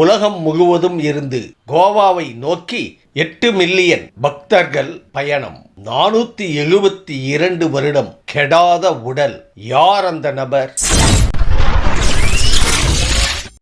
உலகம் முழுவதும் இருந்து கோவாவை நோக்கி எட்டு மில்லியன் பக்தர்கள் பயணம். நானூத்தி எழுபத்தி இரண்டு வருடம் கெடாத உடல். யார் அந்த நபர்?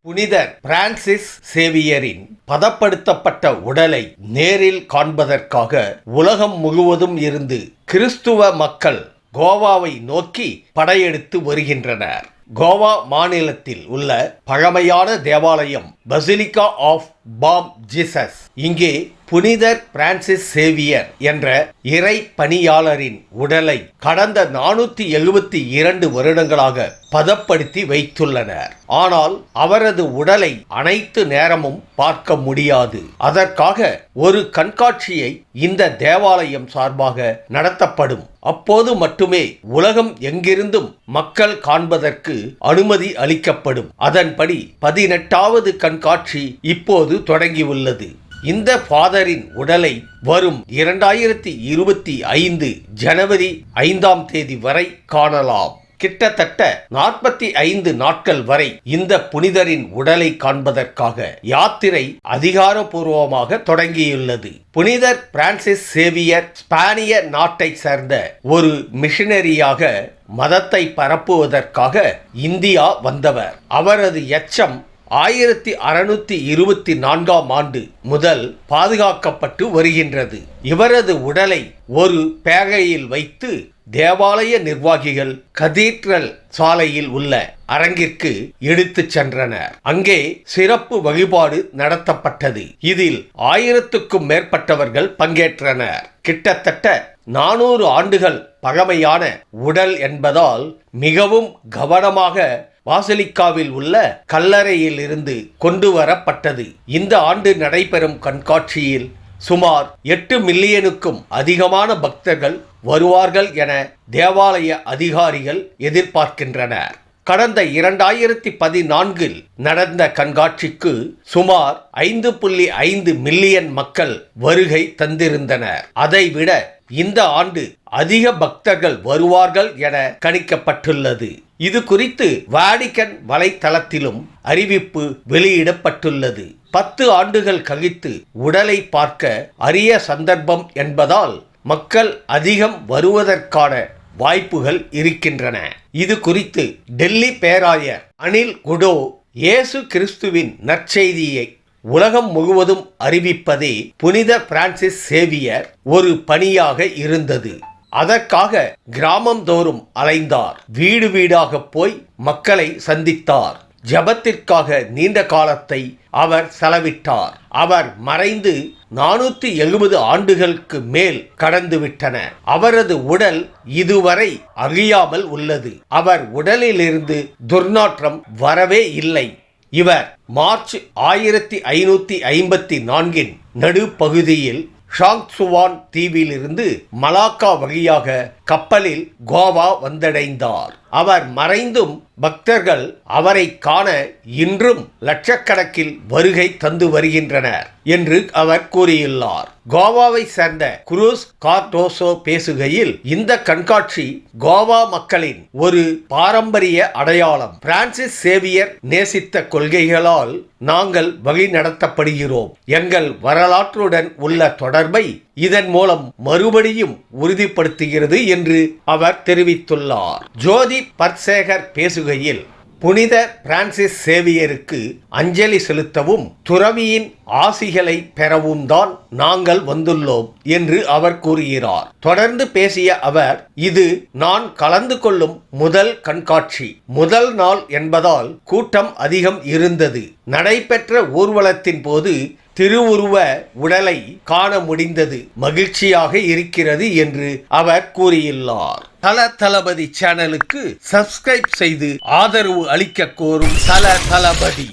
புனிதர் பிரான்சிஸ் சேவியரின் பதப்படுத்தப்பட்ட உடலை நேரில் காண்பதற்காக உலகம் முழுவதும் இருந்து கிறிஸ்துவ மக்கள் கோவாவை நோக்கி படையெடுத்து வருகின்றனர். கோவா மாநிலத்தில் உள்ள பழமையான தேவாலயம் பசிலிகா ஆஃப் பாம் ஜீசஸ். இங்கே புனிதர் பிரான்சிஸ் சேவியர் என்ற இறை பணியாளரின் உடலை கடந்த நானூத்தி எழுபத்தி இரண்டு வருடங்களாக பதப்படுத்தி வைத்துள்ளனர். ஆனால் அவரது உடலை அனைத்து நேரமும் பார்க்க முடியாது. அதற்காக ஒரு கண்காட்சியை இந்த தேவாலயம் சார்பாக நடத்தப்படும். அப்போது மட்டுமே உலகம் எங்கிருந்தும் மக்கள் காண்பதற்கு அனுமதி அளிக்கப்படும். அதன்படி பதினெட்டாவது கண்காட்சி இப்போது தொடங்கியுள்ளது இந்த ஃபாதரின் உடலை வரும் இரண்டாயிரத்தி இருபத்தி ஐந்து ஜனவரி ஐந்தாம் தேதி வரை காணலாம். கிட்டத்தட்ட நாற்பத்தி ஐந்து நாட்கள் வரை இந்த புனிதரின் உடலை காண்பதற்காக யாத்திரை அதிகாரபூர்வமாக தொடங்கியுள்ளது. புனிதர் பிரான்சிஸ் சேவியர் ஸ்பானிய நாட்டை சேர்ந்த ஒரு மிஷனரியாக மதத்தை பரப்புவதற்காக இந்தியா வந்தவர். அவரது எச்சம் ஆயிரத்தி அறுநூத்தி இருபத்தி நான்காம் ஆண்டு முதல் பாதுகாக்கப்பட்டு வருகின்றது. இவரது உடலை ஒரு பேகையில் வைத்து தேவாலய நிர்வாகிகள் கதீட்ரல் சாலையில் உள்ள அரங்கிற்கு எடுத்துச் சென்றனர். அங்கே சிறப்பு வழிபாடு நடத்தப்பட்டது. இதில் ஆயிரத்துக்கும் மேற்பட்டவர்கள் பங்கேற்றனர். கிட்டத்தட்ட நானூறு ஆண்டுகள் பழமையான உடல் என்பதால் மிகவும் கவனமாக வாசலிக்காவில் உள்ள கல்லறையில் இருந்து கொண்டு வரப்பட்டது இந்த ஆண்டு நடைபெறும் கண்காட்சியில் சுமார் எட்டு மில்லியனுக்கும் அதிகமான பக்தர்கள் வருவார்கள் என தேவாலய அதிகாரிகள் எதிர்பார்க்கின்றனர். கடந்த இரண்டாயிரத்தி பதினான்கில் நடந்த கண்காட்சிக்கு சுமார் ஐந்து புள்ளி ஐந்து மில்லியன் மக்கள் வருகை தந்திருந்தனர். அதைவிட இந்த ஆண்டு அதிக பக்தர்கள் வருவார்கள் என கணிக்கப்பட்டுள்ளது. இது குறித்து வாடிக்கன் வலைத்தளத்திலும் அறிவிப்பு வெளியிடப்பட்டுள்ளது. பத்து ஆண்டுகள் கழித்து உடலை பார்க்க அரிய சந்தர்ப்பம் என்பதால் மக்கள் அதிகம் வருவதற்கான வாய்ப்புகள் இருக்கின்றன. இது குறித்து டெல்லி பேராயர் அனில் குடோ இயேசு கிறிஸ்துவின் நற்செய்தியை உலகம் முழுவதும் அறிவிப்பதே புனித பிரான்சிஸ் சேவியர் ஒரு பணியாக இருந்தது. அதற்காக கிராமம் தோறும் அலைந்தார். வீடு வீடாக போய் மக்களை சந்தித்தார். ஜபத்திற்காக நீண்ட காலத்தை அவர் செலவிட்டார். அவர் மறைந்து நானூத்தி எழுபது ஆண்டுகளுக்கு மேல் கடந்துவிட்டன அவரது உடல் இதுவரை அழியாமல் உள்ளது. அவர் உடலிலிருந்து துர்நாற்றம் வரவே இல்லை. இவர் மார்ச் ஆயிரத்தி ஐநூத்தி ஐம்பத்தி நான்கின் நடுப்பகுதியில் ஷாங்சுவான் தீவிலிருந்து மலாக்கா வழியாக கப்பலில் கோவா வந்தடைந்தார். அவர் மறைந்தும் பக்தர்கள் அவரை காண இன்றும் லட்சக்கணக்கில் வருகை தந்து வருகின்றனர் என்று அவர் கூறியுள்ளார். கோவாவை சேர்ந்த குரூஸ் கார்டோசோ பேசுகையில் இந்த கண்காட்சி கோவா மக்களின் ஒரு பாரம்பரிய அடையாளம். பிரான்சிஸ் சேவியர் நேசித்த கொள்கைகளால் நாங்கள் வழி நடத்தப்படுகிறோம். எங்கள் வரலாற்றுடன் உள்ள தொடர்பை இதன் மூலம் மறுபடியும் உறுதிப்படுத்துகிறது என்று அவர் தெரிவித்துள்ளார். ஜோதி பர்சேகர் பேசுகையில் புனித பிரான்சிஸ் சேவியருக்கு அஞ்சலி செலுத்தவும் துறவியின் ஆசிகளை பெறவும் தான் நாங்கள் வந்துள்ளோம் என்று அவர் கூறுகிறார். தொடர்ந்து பேசிய அவர் இது நான் கலந்து கொள்ளும் முதல் கண்காட்சி. முதல் நாள் என்பதால் கூட்டம் அதிகம் இருந்தது. நடைபெற்ற ஊர்வலத்தின் போது திருவுருவ உடலை காண முடிந்தது. மகிழ்ச்சியாக இருக்கிறது என்று அவர் கூறியுள்ளார். தல தளபதி சேனலுக்கு சப்ஸ்கிரைப் செய்து ஆதரவு அளிக்க கோரும் தல தளபதி.